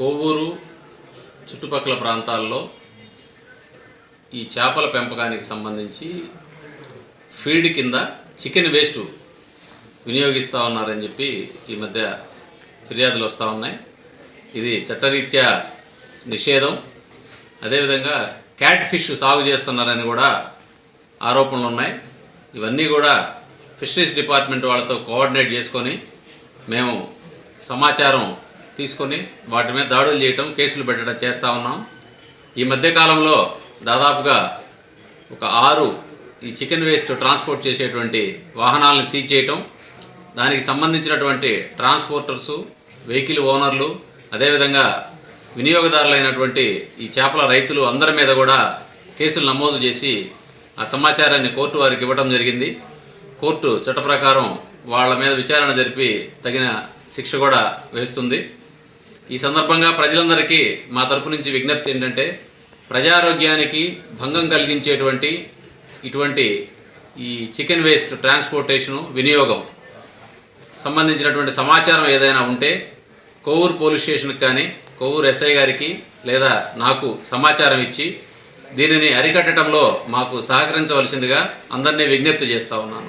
కొవ్వూరు చుట్టుపక్కల ప్రాంతాల్లో ఈ చేపల పెంపకానికి సంబంధించి ఫీడ్ కింద చికెన్ వేస్ట్ వినియోగిస్తూ ఉన్నారని చెప్పి ఈ మధ్య ఫిర్యాదులు వస్తూ ఉన్నాయి. ఇది చట్టరీత్యా నిషేధం. అదేవిధంగా క్యాట్ ఫిష్ సాగు చేస్తున్నారని కూడా ఆరోపణలు ఉన్నాయి. ఇవన్నీ కూడా ఫిషరీస్ డిపార్ట్మెంట్ వాళ్ళతో కోఆర్డినేట్ చేసుకొని మేము సమాచారం తీసుకొని వాటి మీద దాడులు చేయటం కేసులు పెట్టడం చేస్తూ ఉన్నాం. ఈ మధ్యకాలంలో దాదాపుగా ఒక ఆరు ఈ చికెన్ వేస్ట్ ట్రాన్స్పోర్ట్ చేసేటువంటి వాహనాలను సీజ్ చేయటం దానికి సంబంధించినటువంటి ట్రాన్స్పోర్టర్సు వెహికల్ ఓనర్లు అదేవిధంగా వినియోగదారులైనటువంటి ఈ చేపల రైతులు అందరి మీద కూడా కేసులు నమోదు చేసి ఆ సమాచారాన్ని కోర్టు వారికి ఇవ్వడం జరిగింది. కోర్టు చట్ట ప్రకారం వాళ్ళ మీద విచారణ జరిపి తగిన శిక్ష కూడా వేస్తుంది. ఈ సందర్భంగా ప్రజలందరికీ మా తరపు నుంచి విజ్ఞప్తి ఏంటంటే ప్రజారోగ్యానికి భంగం కలిగించేటువంటి ఇటువంటి ఈ చికెన్ వేస్ట్ ట్రాన్స్పోర్టేషను వినియోగం సంబంధించినటువంటి సమాచారం ఏదైనా ఉంటే కొవ్వూరు పోలీస్ స్టేషన్కి కానీ కొవ్వూరు ఎస్ఐ గారికి లేదా నాకు సమాచారం ఇచ్చి దీనిని అరికట్టడంలో మాకు సహకరించవలసిందిగా అందరినీ విజ్ఞప్తి చేస్తా ఉన్నాను.